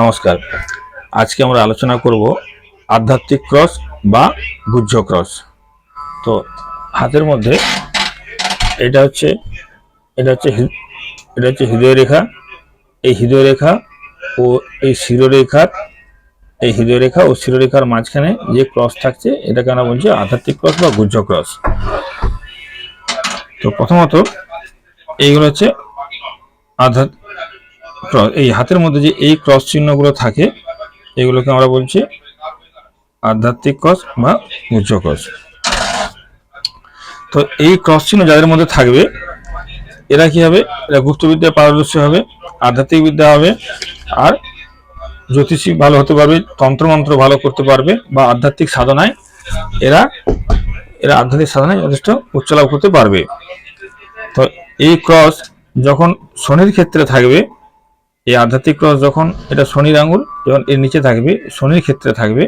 নমস্কার। আজকে আমরা আলোচনা করব আধ্যাত্মিক ক্রস বা গুহ্য ক্রস। তো হাতের মধ্যে এটা হচ্ছে এটা হচ্ছে এটা হচ্ছে হৃদয় রেখা। এই হৃদয় রেখা ও এই শিরোরেখার এই হৃদয় রেখা ও শিরোরেখার মাঝখানে যে ক্রস থাকছে, এটাকে আমরা বলছি আধ্যাত্মিক ক্রস বা গুহ্য ক্রস। তো প্রথমত এইগুলো হচ্ছে আধ্যাত্মিক ক্রস- এই হাতের মধ্যে যে এই ক্রস চিহ্নগুলো থাকে, এগুলোকে আমরা বলছি আধ্যাত্মিক ক্রস বা উচ্চ ক্রস তো এই ক্রস চিহ্ন যাদের মধ্যে থাকবে, এরা কি হবে? এরা গুপ্তবিদ্যায় পারদর্শী হবে, আধ্যাত্মিক বিদ্যা হবে, আর জ্যোতিষী ভালো হতে পারবে, তন্ত্রমন্ত্র ভালো করতে পারবে, বা আধ্যাত্মিক সাধনায় এরা এরা আধ্যাত্মিক সাধনায় যথেষ্ট উচ্চ লাভ করতে পারবে। তো এই ক্রস যখন শনির ক্ষেত্রে থাকবে এই আধ্যাত্মিক ক্রস যখন এটা শনির আঙুল যখন এর নিচে থাকবে, শনির ক্ষেত্রে থাকবে,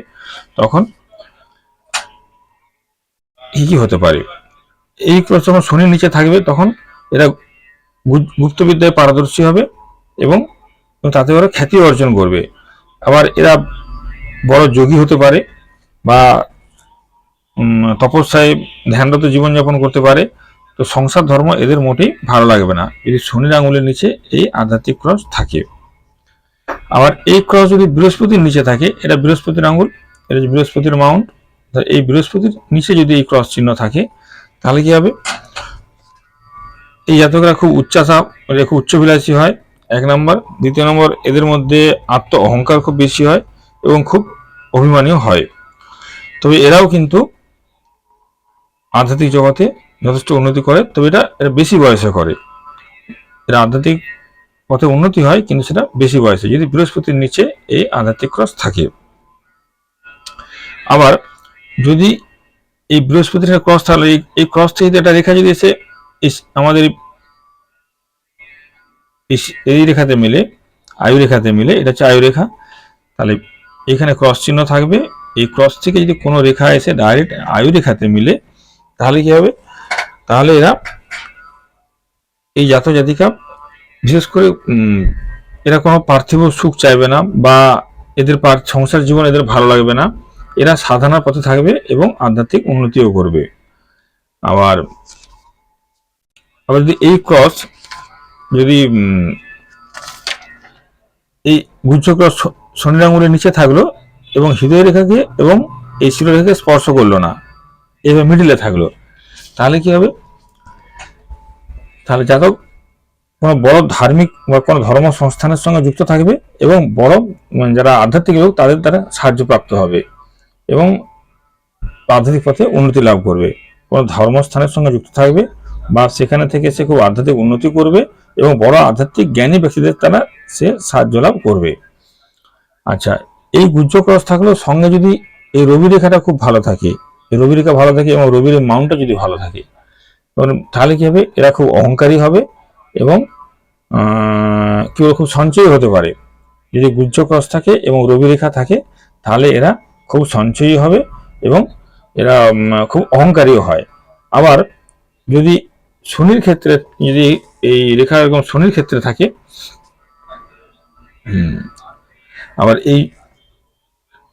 তখন কি হতে পারে। এই ক্রস যখন শনির নিচে থাকবে, তখন এরা গুপ্তবিদ্যায় পারদর্শী হবে এবং তাতে ওরা খ্যাতি অর্জন করবে। আবার এরা বড় যোগী হতে পারে বা তপস্যায় ধ্যানরত জীবনযাপন করতে পারে। তো সংসার ধর্ম এদের মোটেই ভালো লাগবে না। যদি শনির আঙুলের নিচে এই আধ্যাত্মিক ক্রস থাকে। আবার এই ক্রস যদি বৃহস্পতির নিচে থাকে, এটা বৃহস্পতির আঙুল এটা বৃহস্পতির মাউন্ট এই বৃহস্পতির নিচে যদি এই ক্রস চিহ্ন থাকে, তাহলে কি হবে? এই জাতকরা খুব উচ্চাসা মানে খুব উচ্চবিলাসী হয়, এক নম্বর। দ্বিতীয় নম্বর, এদের মধ্যে আত্ম অহংকার খুব বেশি হয় এবং খুব অভিমানীয় হয়। তবে এরাও কিন্তু আধ্যাত্মিক জগতে যথেষ্ট উন্নতি করে, তবে এটা বেশি বয়সে করে। এরা আধ্যাত্মিক পথে উন্নতি হয়, কিন্তু সেটা বেশি বয়সে। যদি বৃহস্পতির নিচে এই আধ্যাত্মিক ক্রস থাকে। আবার যদি এই বৃহস্পতির ক্রস তাহলে এই- ক্রস থেকে যদি একটা রেখা যদি এসে আমাদের এই রেখাতে মিলে, আয়ু রেখাতে মিলে, এটা হচ্ছে আয়ু রেখা, তাহলে এখানে ক্রস চিহ্ন থাকবে। এই ক্রস থেকে যদি কোনো রেখা এসে ডাইরেক্ট আয়ু রেখাতে মিলে, তাহলে কি হবে? তাহলে এরা এই জাত জাতিকা বিশেষ করে এরা কোনো পার্থিব সুখ চাইবে না বা এদের সংসার জীবন এদের ভালো লাগবে না। এরা সাধনার পথে থাকবে এবং আধ্যাত্মিক উন্নতিও করবে। আবার আবার যদি এই ক্রস, যদি এই গুচ্ছ ক্রস শ- শনির আঙুলের নিচে থাকল এবং হৃদয় রেখাকে এবং এই শিরোরেখাকে স্পর্শ করল না এবার মিডিলে থাকল, তাহলে কি হবে? তাহলে জাতক কোনো বড় ধার্মিক বা কোনো ধর্ম সংস্থানের সঙ্গে যুক্ত থাকবে এবং বড় মানে যারা আধ্যাত্মিক লোক, তাদের দ্বারা সাহায্যপ্রাপ্ত হবে এবং আধ্যাত্মিক পথে উন্নতি লাভ করবে। কোনো ধর্মস্থানের সঙ্গে যুক্ত থাকবে বা সেখানে থেকে সে খুব আধ্যাত্মিক উন্নতি করবে এবং বড় আধ্যাত্মিক জ্ঞানী ব্যক্তিদের দ্বারা সে সাহায্য লাভ করবে। আচ্ছা এই গুজ্জ ক্রস থাকলেও সঙ্গে যদি এই রবি রেখাটা খুব ভালো থাকে, এই রবি রেখা ভালো থাকে এবং রবির মাউন্টটা যদি ভালো থাকে, তাহলে কি হবে? এরা খুব অহংকারী হবে এবং আহ, কি খুব সঞ্চয়ী হতে পারে। যদি গুজ্জ থাকে এবং রবি রেখা থাকে তাহলে এরা খুব সঞ্চয়ী হবে এবং এরা খুব অহংকারীও হয়। আবার যদি শনির ক্ষেত্রে যদি এই রেখা এরকম শনির ক্ষেত্রে থাকে আবার এই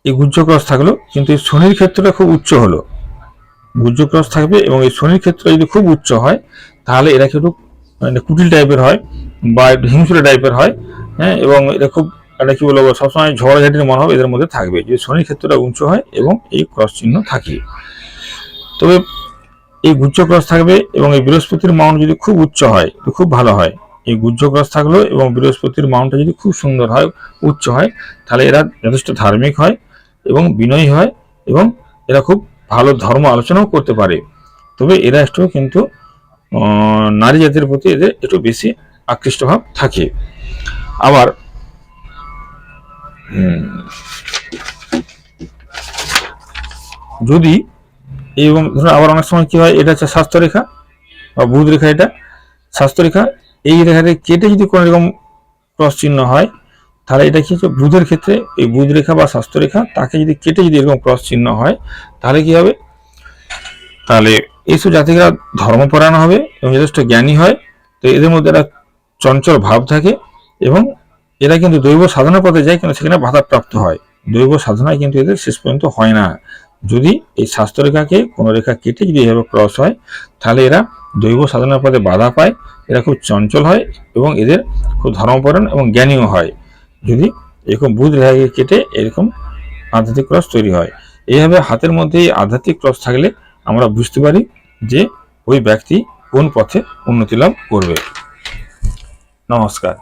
এই গুজ্জ ক্রস থাকল কিন্তু এই শনির ক্ষেত্রটা খুব উচ্চ হলো। গুজ্জ ক্রস থাকবে এবং এই শনির ক্ষেত্র যদি খুব উচ্চ হয় তাহলে এরা মানে কুটিল টাইপের হয় বা একটু হিংসুটে টাইপের হয় হ্যাঁ এবং এটা খুব এটা কী বলব, সবসময় ঝড়ঝাটির মনোভাব এদের মধ্যে থাকবে। যদি শনির ক্ষেত্রটা উঁচু হয় এবং এই ক্রস চিহ্ন থাকে। তবে এই গুচ্ছ ক্রস থাকবে এবং এই বৃহস্পতির মাউন্ট যদি খুব উচ্চ হয়, তো খুব ভালো হয়। এই গুজ্জ ক্রস থাকল এবং বৃহস্পতির মাউন্টটা যদি খুব সুন্দর হয়, উচ্চ হয়, তাহলে এরা যথেষ্ট ধার্মিক হয় এবং বিনয়ী হয় এবং এরা খুব ভালো ধর্ম আলোচনাও করতে পারে। তবে এরা একটু কিন্তু নারী জাতির প্রতি এদের একটু বেশি আকৃষ্ট ভাব থাকে। আবার যদি এবং ধরুন আবার অনেক সময় কি হয়, এটা হচ্ছে স্বাস্থ্যরেখা বা বুধ রেখা এটা। স্বাস্থ্যরেখা, এই রেখাতে কেটে যদি কোনো রকম ক্রস চিহ্ন হয়, তাহলে এটা কি হচ্ছে বুধের ক্ষেত্রে এই বুধ রেখা বা স্বাস্থ্যরেখা তাকে যদি কেটে যদি এরকম ক্রস চিহ্ন হয়, তাহলে কি হবে? তাহলে এইসব জাতিরা ধর্মপরায়ণ হবে এবং যথেষ্ট জ্ঞানী হয়। তো এদের মধ্যে একটা চঞ্চল ভাব থাকে এবং এরা কিন্তু দৈব সাধনার পথে যায় কিন্তু সেখানে বাধাপ্রাপ্ত হয়। দৈব সাধনায় কিন্তু এদের শেষ পর্যন্ত হয় না। যদি এই স্বাস্থ্যরেখাকে কোনো রেখা কেটে যদি এভাবে ক্রস হয়, তাহলে এরা দৈব সাধনার পথে বাধা পায়, এরা খুব চঞ্চল হয় এবং এদের খুব ধর্মপরায়ণ এবং জ্ঞানীয় হয়। যদি এরকম বুধ রেখাকে কেটে এরকম আধ্যাত্মিক ক্রস তৈরি হয়। এইভাবে হাতের মধ্যে এই আধ্যাত্মিক ক্রস থাকলে আমরা বুঝতে পারি যে ওই ব্যক্তি কোন পথে উন্নতি লাভ করবে। নমস্কার।